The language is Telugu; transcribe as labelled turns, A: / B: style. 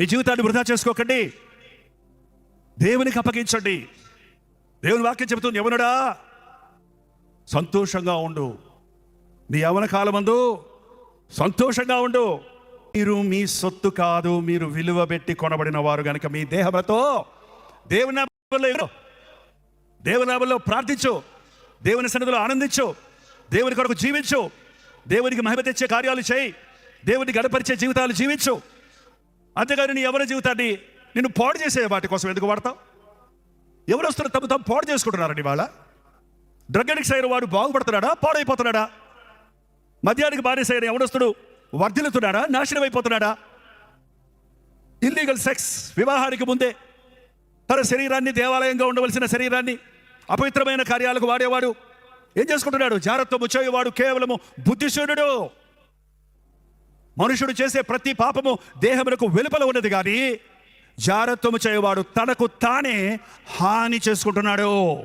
A: మీ జీవితాన్ని వృధా చేసుకోకండి. దేవునికి అప్పగించండి. దేవుని వాక్యం చెబుతుంది యవనుడా సంతోషంగా ఉండు. నీ యవన కాలమందు సంతోషంగా ఉండు. మీరు మీ సొత్తు కాదు మీరు విలువ పెట్టి కొనబడిన వారు కనుక మీ దేహములతో దేవుని నామములో ప్రార్థించు. దేవుని సన్నిధిలో ఆనందించు. దేవుని కొరకు జీవించు. దేవునికి మహిమ తెచ్చే కార్యాలు చేయి. దేవుని గడపరిచే జీవితాలు జీవించు. అంతేగాని నీ ఎవరి జీవితాన్ని నిన్ను పాడు చేసే వాటి కోసం ఎందుకు వాడతావు? ఎవరు వస్తున్నారు? తమ తాము పాడు చేసుకుంటున్నారండి వాళ్ళ డ్రగ్ అడిక్స్ అయిన వాడు బాగుపడుతున్నాడా? పాడైపోతున్నాడా? మద్యానికి బానిస అయిన ఎవడొస్తుడు వర్ధిల్లుతున్నాడా? నాశనం అయిపోతున్నాడా? ఇల్లీగల్ సెక్స్ వివాహానికి ముందే తన శరీరాన్ని దేవాలయంగా ఉండవలసిన శరీరాన్ని అపవిత్రమైన కార్యాలకు వాడేవాడు. ఏం చేసుకుంటున్నాడు? జాగ్రత్త ముచ్చేవాడు కేవలము బుద్ధిశూన్యుడు. మనుషుడు చేసే ప్రతి పాపము దేహమునకు వెలుపల ఉన్నది కానీ జారత్వము చేయవాడు తనకు తానే హాని చేసుకుంటున్నాడు.